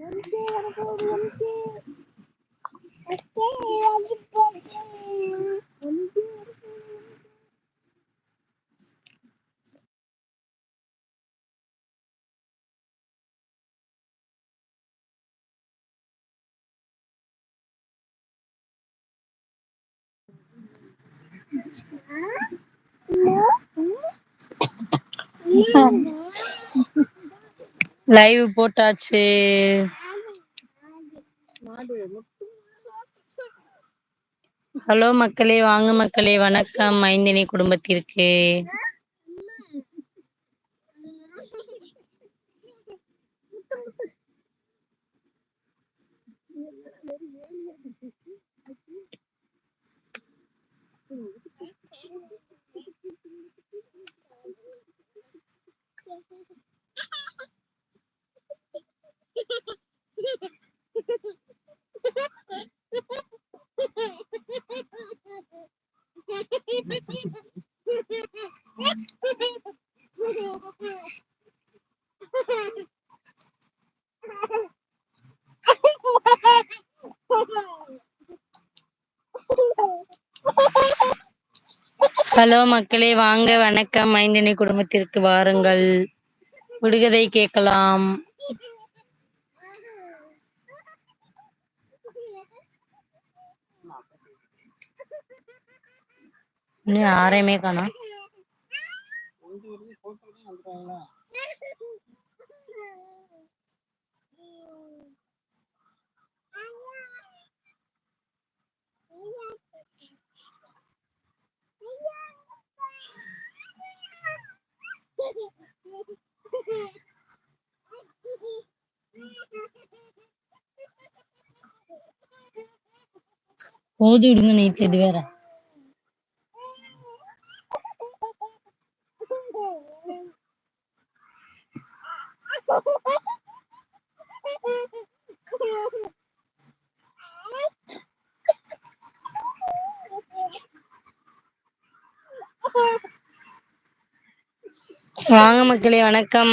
응? 응? 응? Live போட்டாச்சு. Hello மக்களே வாங்க மக்களே வணக்கம். மைந்தினி குடும்பத்திற்கு. ஹலோ மக்களே வாங்க வணக்கம். மைந்தினி குடும்பத்திற்கு வாருங்கள். விடுகதை கேட்கலாம். இன்னும் யாரையுமே காணா போது விடுங்க நேற்று இது வேற. வாங்க மக்களே வணக்கம்.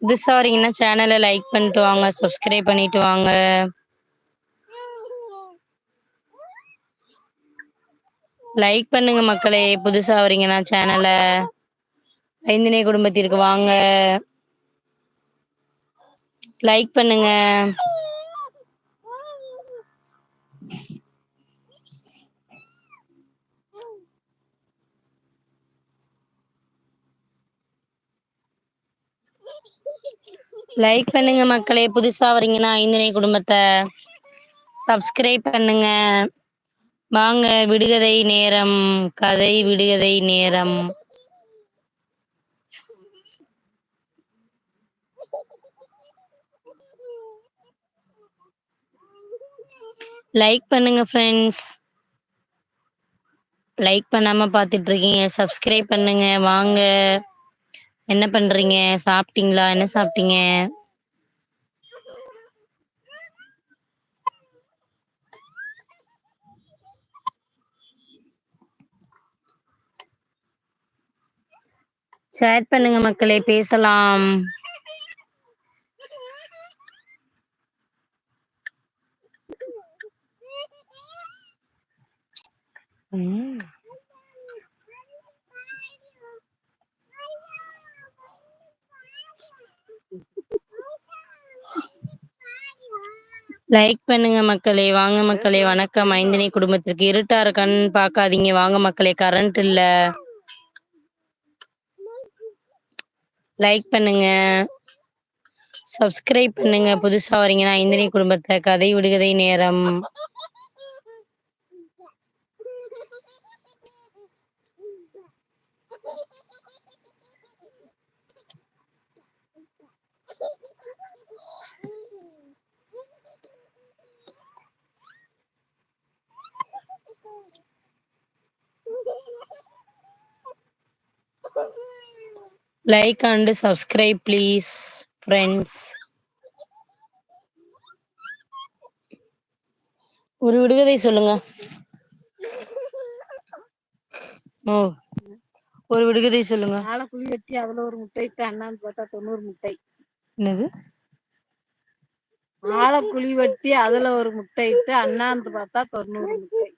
புதுசாக வரீங்கன்னா சேனலை லைக் பண்ணிட்டு வாங்க சப்ஸ்கிரைப் பண்ணிட்டு வாங்க. லைக் பண்ணுங்க மக்களே புதுசாக வரீங்கன்னா சேனலை ஐந்தினை குடும்பத்திற்கு வாங்க. லைக் பண்ணுங்க. லைக் பண்ணுங்க மக்களே. புதுசா வரீங்கன்னா ஐந்தினை குடும்பத்தை சப்ஸ்கிரைப் பண்ணுங்க. வாங்க விடுகதை நேரம். கதை விடுகதை நேரம். லைக் பண்ணுங்க ஃப்ரெண்ட்ஸ் லைக் பண்ணாம பார்த்துட்டு இருக்கீங்க. சப்ஸ்கிரைப் பண்ணுங்க. வாங்க. என்ன பண்றீங்க? சாப்பிட்டீங்களா? என்ன சாப்பிட்டீங்க? சேட் பண்ணுங்க மக்களே பேசலாம். லைக் பண்ணுங்க மக்களே வாங்க மக்களே வணக்கம். ஐந்தினி குடும்பத்திற்கு இருட்டா இருக்கான்னு பாக்காதீங்க. வாங்க மக்களே கரண்ட் இல்ல. லைக் பண்ணுங்க. சப்ஸ்கிரைப் பண்ணுங்க. புதுசா வரீங்கன்னா ஐந்தினி குடும்பத்தை கதை விடுகதை நேரம். Like and subscribe please friends ஒரு விடுகதை சொல்லுங்க. ஓ ஒரு விடுகதை சொல்லுங்க. ஆளை குழி வெட்டி அதுல ஒரு முட்டை இட்டு அண்ணாந்து பார்த்தா தொண்ணூறு முட்டை. என்னது? ஆழ குழி வெட்டி அதுல ஒரு முட்டை இட்டு அண்ணாந்து பாத்தா தொண்ணூறு முட்டை.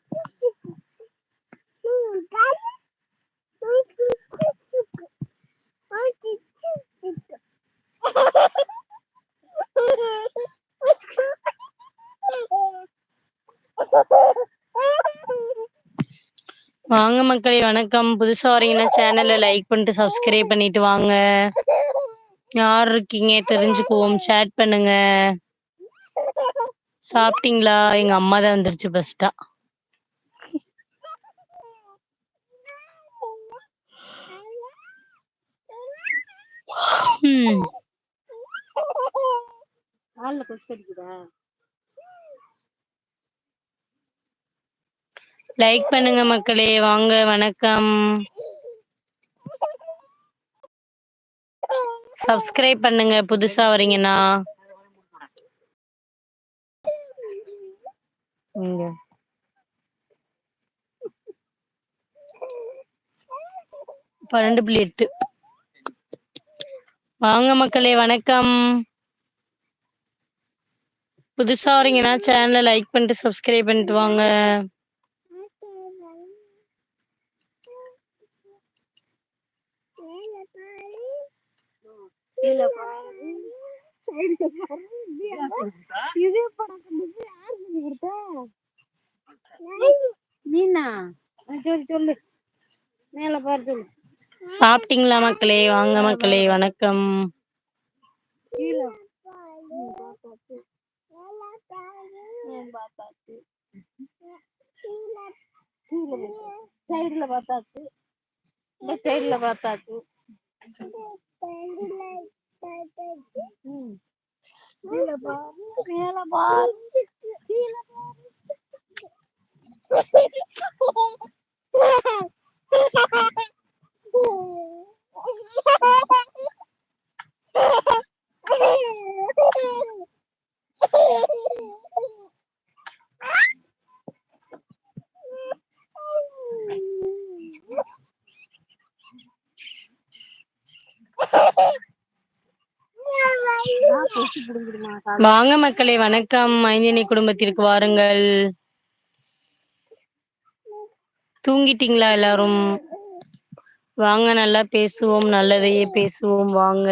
வாங்க மக்களே வணக்கம். புதுசா வரீங்கன்னா சேனல்ல லைக் பண்ணிட்டு சப்ஸ்கிரைப் பண்ணிட்டு வாங்க. யார் இருக்கீங்க? தெரிஞ்சுக்குவோம். சேட் பண்ணுங்க. சாப்பிட்டீங்களா? எங்க அம்மா தான் வந்துருச்சு பஸ்டா கால்ல லைக் பண்ணுங்க மக்களே. வாங்க வணக்கம். சப்ஸ்கிரைப் பண்ணுங்க. புதுசா வரீங்கன்னா. இங்க. பன்னெண்டு புள்ளி எட்டு. வாங்க மக்களே வணக்கம். புதுசா வரீங்கன்னா சேனலை லைக் பண்ணிட்டு சப்ஸ்கிரைப் பண்ணிட்டு வாங்க. சொல்லி நீனா சொல்லு சொல்லு. மேல பாரு சொல்லு. சாப்பிட்டீங்களா மக்களே? வாங்க மக்களே வணக்கம். சைடுல பார்த்தாச்சு. இந்த சைடுல பார்த்தாச்சு. வாங்க மக்களே வணக்கம். மைந்தினி குடும்பத்திற்கு வாருங்கள். தூங்கிட்டீங்களா எல்லாரும்? வாங்க நல்லா பேசுவோம் நல்லதையே பேசுவோம் வாங்க.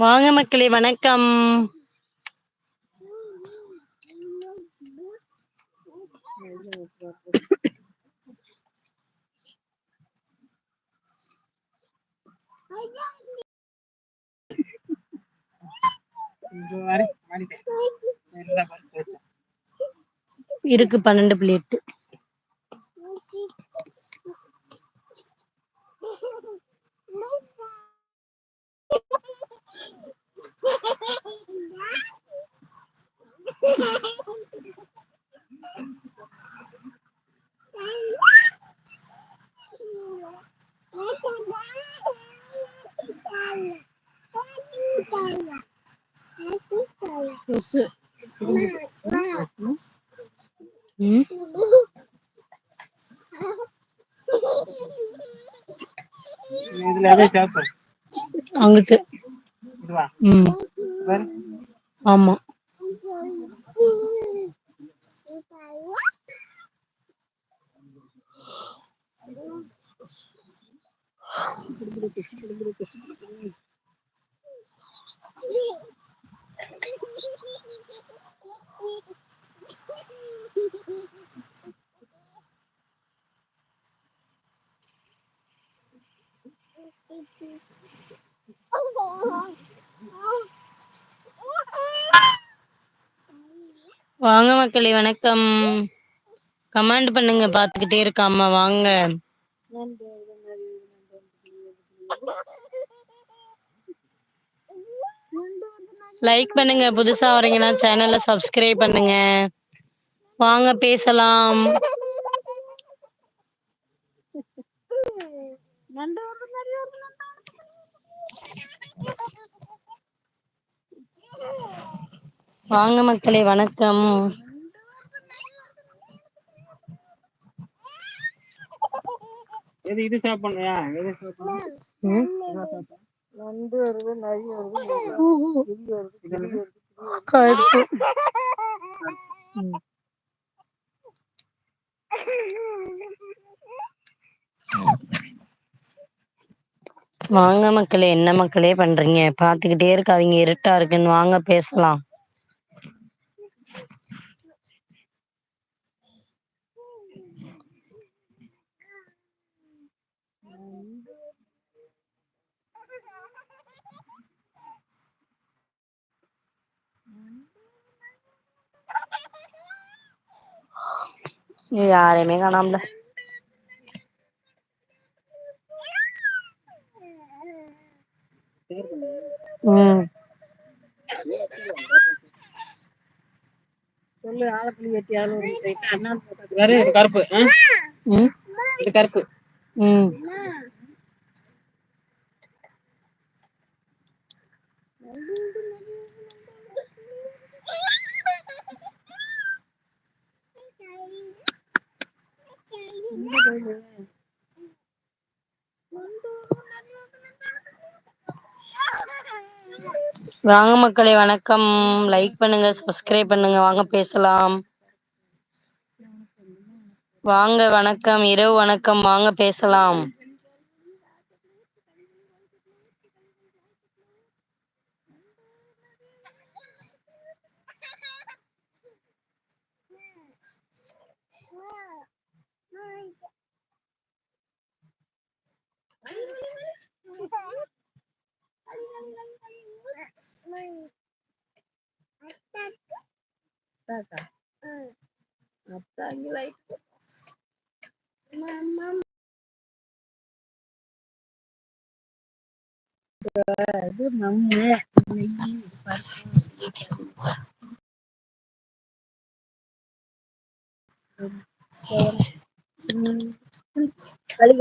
வாங்க மக்களே வணக்கம். இருக்கு பன்னெண்டு புள்ளி எட்டு கொசு ம் அங்கிட்டு ம் ஆமா வாங்க மக்களே வணக்கம். கமெண்ட் பண்ணுங்க பாத்துக்கிட்டே இருக்காம வாங்க. லைக் பண்ணுங்க. புதுசா வரீங்கன்னா சேனல்ல சப்ஸ்கிரைப் பண்ணுங்க. வாங்க பேசலாம். வாங்க மக்களே வணக்கம். எது இது சாப்பிடலையா எது ம்? நண்டு வருது நரி வருது கிளி. வாங்க மக்களே என்ன மக்களே பண்றீங்க? பாத்துக்கிட்டே இருக்காதீங்க இருட்டா இருக்குன்னு. வாங்க பேசலாம். இங்க யாரையுமே காணாமல ம் சொல்லு ஆலப்புள்ளி வெட்டி அண்ணா வேற இது கருப்பு இது கருப்பு. ம் வாங்க மக்களே வணக்கம். லைக் பண்ணுங்க சப்ஸ்கிரைப் பண்ணுங்க. வாங்க பேசலாம். வாங்க வணக்கம். இரவு வணக்கம். வாங்க பேசலாம். இது மம்மு நெய் களி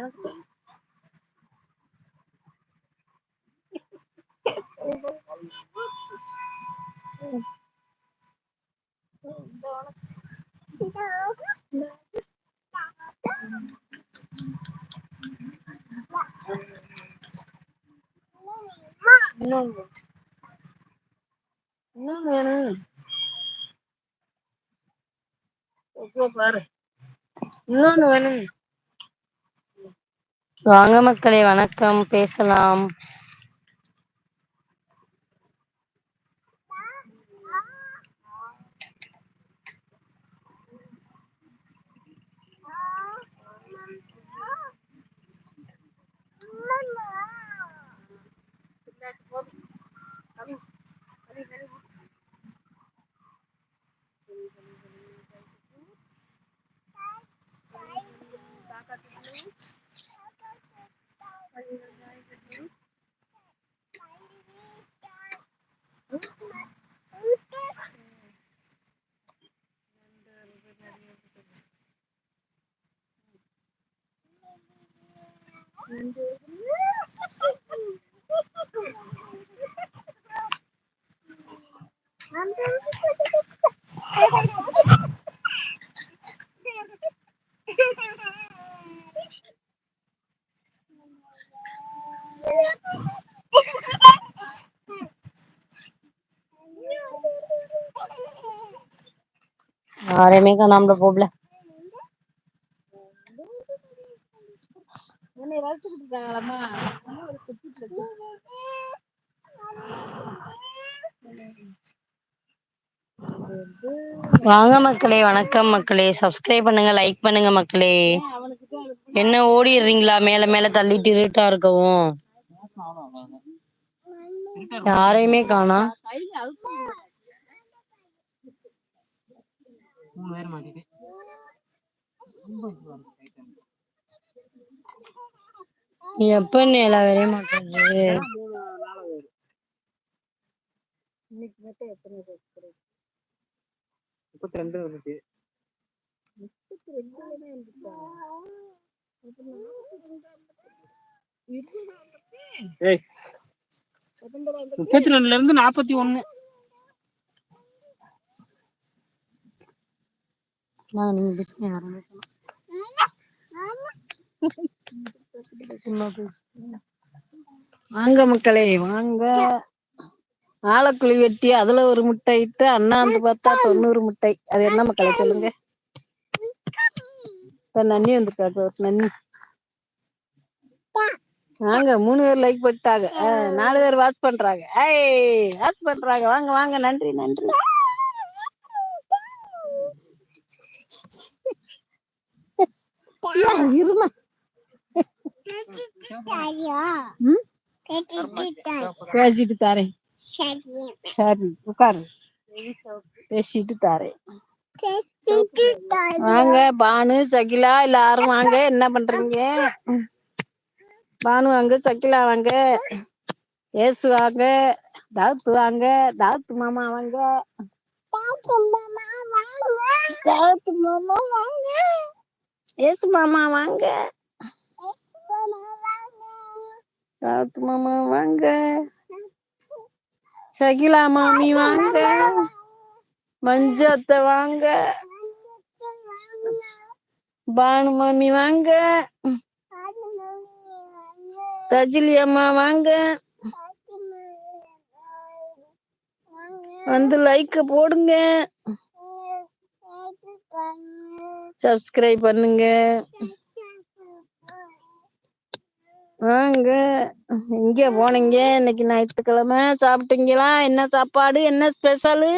lagi No. No, no, no. No, no, no. வாங்க மக்களே வணக்கம். பேசலாம். Are mega number problem. வாங்க மக்களே வணக்கம் மக்களே. சப்ஸ்கிரைப் பண்ணுங்க லைக் பண்ணுங்க மக்களே. என்ன ஓடிடுறீங்களா? மேல மேல தள்ளிட்டு இருட்டா இருக்கவும். யாரையுமே காணா. எப்ப எல்லா வரைய மாட்டேங்குது இன்னைக்கு மட்டும் எத்தனை பேர் முப்பத்தி ரெண்டு வந்துச்சு முப்பத்தி ரெண்டுல ரெண்டா முப்பத்தி இருந்து நாற்பத்தி ஒண்ணு நான் நீங்க பேசுங்க பேசு வாங்க மக்களே வாங்க. ஆலக்குழி வெட்டி அதுல ஒரு முட்டை இட்டு அண்ணாந்து பார்த்தா தொண்ணூறு முட்டை. அது என்ன மக்களே சொல்லுங்க? நன்னி வந்துருக்காங்க நன்னி. வாங்க மூணு பேர் லைக் பண்ணிட்டாங்க. நாலு பேர் வாட்ச் பண்றாங்க. ஏய் வாட்ச் பண்றாங்க. வாங்க வாங்க. நன்றி நன்றி. இருமா? பேசிட்டு தாரேன். சரி உட்காரு பேசிட்டு தாரேன் வாங்க பானு சகிலா எல்லாரும் வாங்க என்ன பண்றீங்க பானு வாங்க சகிலா வாங்க ஏசு வாங்க தாத்து வாங்க தாத்து மாமா வாங்க தாத்து மாமா வாங்க ஏசு மாமா வாங்க தாத்து மாமா வாங்க சகிலா மாமி வாங்க. மஞ்சு அத்தை வாங்க. பானு மாமி வாங்க. ரஜிலி அம்மா வாங்க. வந்து லைக் போடுங்க. சப்ஸ்கிரைப் பண்ணுங்க. வாங்க. எங்க போனீங்க? இன்னைக்கு ஞாயிற்றுக்கிழமை. சாப்பிட்டீங்களா? என்ன சாப்பாடு? என்ன ஸ்பெஷலு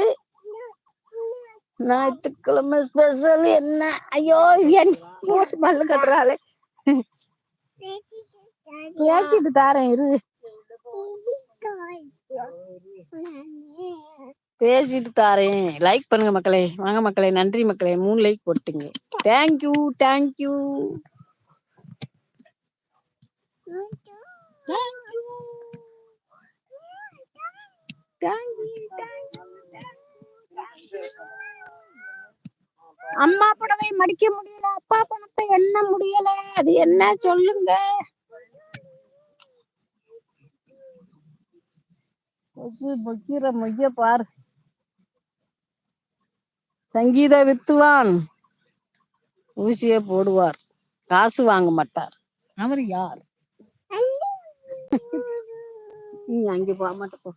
ஞாயிற்றுக்கிழமை ஸ்பெஷல் என்ன? ஐயோ என் மல்லு கட்டுறாளே. பேசிட்டு தாரேன் இரு. பேசிட்டு தாரேன். லைக் பண்ணுங்க மக்களே. வாங்க மக்களே. நன்றி மக்களே. மூணு லைக் போட்டுங்க தேங்க்யூ தேங்க்யூ அம்மா புடவை மடிக்க முடியல அப்பா பணத்தை என்ன முடியல. அது என்ன சொல்லுங்க? கொசு பொக்கிற மொய்ய பாரு. சங்கீத வித்துவான் ஊசியை போடுவார். காசு வாங்க மாட்டார். அவர் யார்? நீ அங்க போக மாட்ட போ.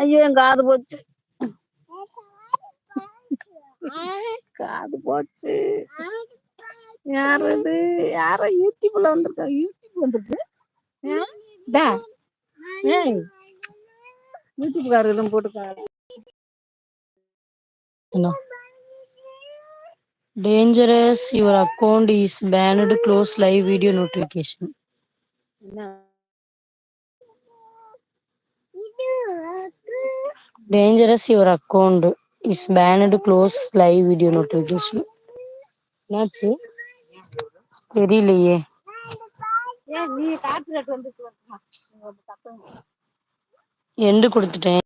ஐயோ என் காது போச்சு. காது போச்சு. யார் இது? யாரோ யூடியூப்ல வந்திருக்கா? யூடியூப் வந்திருக்கு? டா. ஏய். யூடியூப்காரர் எதுவும் போட்டுக்காரு dangerous your account is banned. Close live video notification. என்ன? Dangerous your account is banned close live video notification என்னாச்சு தெரியலையே எண்டு கொடுத்துட்டேன்